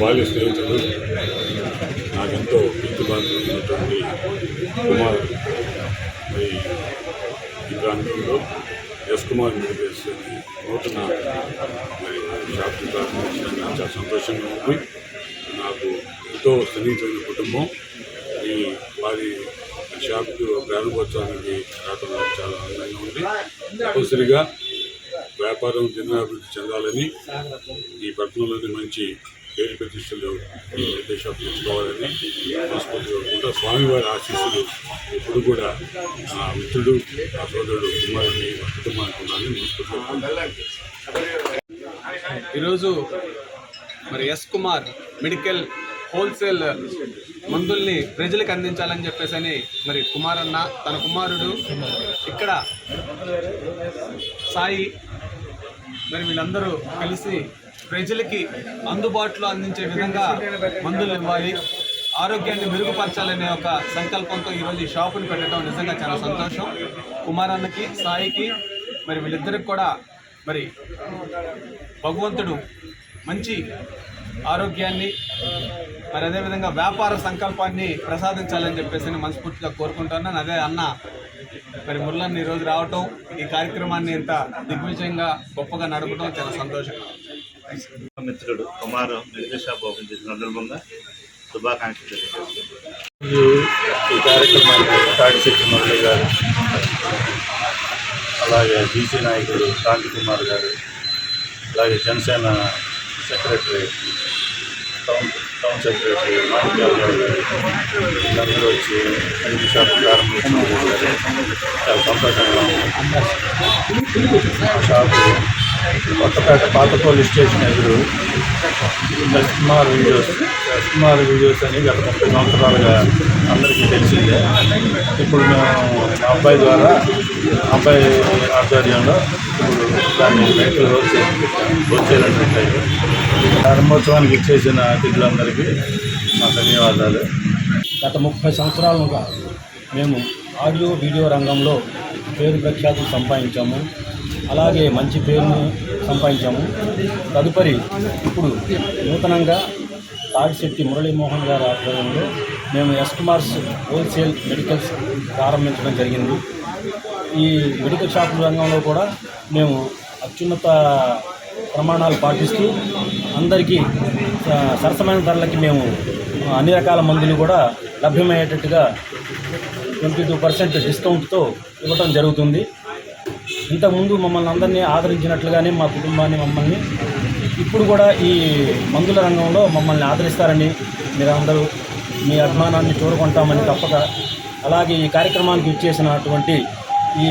బాల్య స్నేహితుడు నాకెంతో ప్రీతిపాత్రమైనటువంటి కుమార్ మరి ఈ ప్రాంతంలో ఎస్ కుమార్ మెడికల్స్ అని నూతన మరి షాప్ చాలా సంతోషంగా ఉంది. నాకు ఎంతో సన్నిహితమైన కుటుంబం ఈ వారి షాప్కి ప్రారంభోత్సవానికి రావడం చాలా ఆనందంగా ఉంది. తప్పనిసరిగా వ్యాపారం దినాభివృద్ధి చెందాలని ఈ పట్టణంలోని మంచి పేరు ప్రతిష్టలు ఈ మెడికల్ తెచ్చుకోవాలని మనస్ఫూర్తిగా స్వామివారి ఆశీస్సులు ఎప్పుడు కూడా నా మిత్రుడు నా సోదరుడు కుమారుని కుటుంబానికి ఉండాలని మనస్ఫూర్తిగా ఈరోజు మరి ఎస్ కుమార్ మెడికల్ హోల్సేల్ మందుల్ని ప్రజలకు అందించాలని చెప్పేసి అని మరి కుమారన్న అన్న తన కుమారుడు ఇక్కడ సాయి మరి వీళ్ళందరూ కలిసి ప్రజలకి అందుబాటులో అందించే విధంగా మందులు ఇవ్వాలి. ఆరోగ్యాన్ని మెరుగుపరచాలనే ఒక సంకల్పంతో ఈరోజు ఈ షాపుని పెట్టడం నిజంగా చాలా సంతోషం. కుమారన్నకి సాయికి మరి వీళ్ళిద్దరికి కూడా మరి భగవంతుడు మంచి ఆరోగ్యాన్ని మరి అదేవిధంగా వ్యాపార సంకల్పాన్ని ప్రసాదించాలని చెప్పేసి నేను మనస్ఫూర్తిగా కోరుకుంటున్నాను. అదే అన్న మరి మురళన్ ఈరోజు రావటం ఈ కార్యక్రమాన్ని ఇంత దిగ్విజయంగా గొప్పగా నడపడం చాలా సంతోషం. మిత్రుడు కుమారు మెడికల్ షాప్ ఓపెన్ చేసిన సందర్భంగా శుభాకాంక్షలు ఈ కార్యక్రమానికి తాడిశెట్టి మురళి గారు అలాగే బీసీ నాయకుడు కాంతి కుమార్ గారు అలాగే Janasena secretary town town secretary మాణిక్యాల వచ్చి ఐదు షాప్ ప్రారంభించారు చాలా సంతోషంగా ఉంది షాపు కొత్తపేట పాత పోలీస్ స్టేషన్ ఎదురు కుమార్ వీడియోస్ కుమార్ వీడియోస్ అని గత ముప్పై సంవత్సరాలుగా అందరికీ తెలిసిందే. ఇప్పుడు మేము మా అబ్బాయి ద్వారా అబ్బాయి ఆధ్వర్యంలో ఇప్పుడు దాన్ని మెడికల్ హోల్సేల్ హోల్సేల్ ప్రారంభోత్సవానికి ఇచ్చేసిన అతిథులందరికీ మా ధన్యవాదాలు. గత ముప్పై సంవత్సరాలుగా మేము ఆడియో వీడియో రంగంలో పేరు ప్రఖ్యాతులు సంపాదించాము. అలాగే మంచి పేరును సంపాదించాము. తదుపరి ఇప్పుడు నూతనంగా తాడిశెట్టి మురళీమోహన్ గారి ఆధ్వర్యంలో మేము ఎస్ కుమార్స్ హోల్సేల్ మెడికల్స్ ప్రారంభించడం జరిగింది. ఈ మెడికల్ షాపుల రంగంలో కూడా మేము అత్యున్నత ప్రమాణాలు పాటిస్తూ అందరికీ సరసమైన ధరలకి మేము అన్ని రకాల మందులు కూడా లభ్యమయ్యేటట్టుగా ట్వంటీ టూ పర్సెంట్ డిస్కౌంట్తో ఇవ్వటం జరుగుతుంది. ఇంతకుముందు మమ్మల్ని అందరినీ ఆదరించినట్లుగానే మా కుటుంబాన్ని మమ్మల్ని ఇప్పుడు కూడా ఈ మందుల రంగంలో మమ్మల్ని ఆదరిస్తారని మీరందరూ మీ అభిమానాన్ని చూడుకుంటామని తప్పక. అలాగే ఈ కార్యక్రమానికి ఇచ్చేసినటువంటి ఈ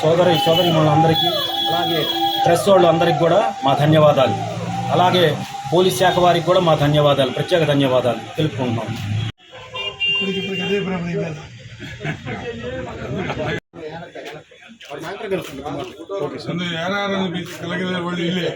సోదరి సోదరి మనందరికీ అలాగే ప్రెస్ వాళ్ళు అందరికీ కూడా మా ధన్యవాదాలు. అలాగే పోలీస్ శాఖ వారికి కూడా మా ధన్యవాదాలు ప్రత్యేక ధన్యవాదాలు తెలుపుకుంటున్నాం. ಒಂದು ಯಾರು ಕಲಗಿದ ಒಳ್ಳೆ ಇಲ್ಲೇ